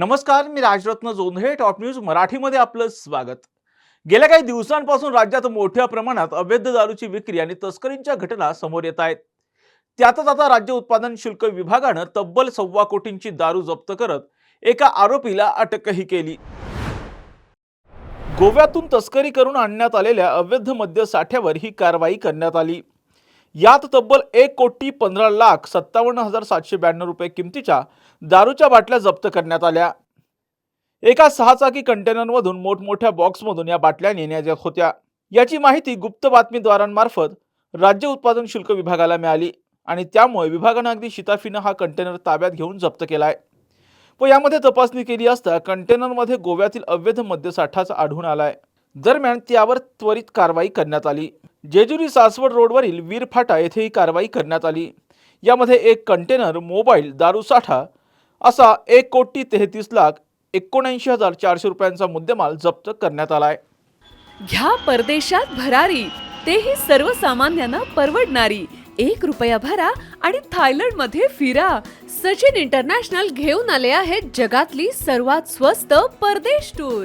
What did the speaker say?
नमस्कार मी Rajratna Jondhale top news मराठीमध्ये आपलं स्वागत. गेल्या काही दिवसांपासून राज्यात मोठ्या प्रमाणात अवैध दारूची विक्री आणि तस्करींच्या घटना समोर येत आहेत. त्यातच आता राज्य उत्पादन शुल्क विभागानं तब्बल सव्वा कोटींची दारू जप्त करत एका आरोपीला अटकही केली. गोव्यातून तस्करी करून आणण्यात आलेल्या अवैध मद्य साठ्यावर ही कारवाई करण्यात आली. यात तब्बल एक कोटी पंधरा लाख सत्तावन्न हजार सातशे ब्याण्णव रुपये किमतीच्या दारूच्या बाटल्या जप्त करण्यात आल्या. एका सहाचाकी कंटेनरमधून मोठमोठ्या बॉक्समधून या बाटल्या नेण्यात येत होत्या. याची माहिती गुप्त बातमीद्वारांमार्फत राज्य उत्पादन शुल्क विभागाला मिळाली आणि त्यामुळे विभागानं अगदी शिताफीनं हा कंटेनर ताब्यात घेऊन जप्त केलाय. व यामध्ये तपासणी केली असता कंटेनरमध्ये गोव्यातील अवैध मद्यसाठाचा आढळून आलाय. दरम्यान त्यावर त्वरित कारवाई करण्यात आली. जेजुरी सासवड रोडवरील वीरफाटा येथे ही कारवाई करण्यात आली. यामध्ये एक कंटेनर मोबाईल दारूसाठा असा एक कोटी तेहतीस लाख एकोणऐंशी हजार चारशे रुपयांचा मुद्देमाल जप्त करण्यात आलाय. घ्या परदेशात भरारी तेही सर्वसामान्यांना परवडणारी. एक रुपया भरा आणि थायलंडमध्ये फिरा. सचिन इंटरनॅशनल घेऊन आले आहेत जगातली सर्वात स्वस्त परदेश टूर.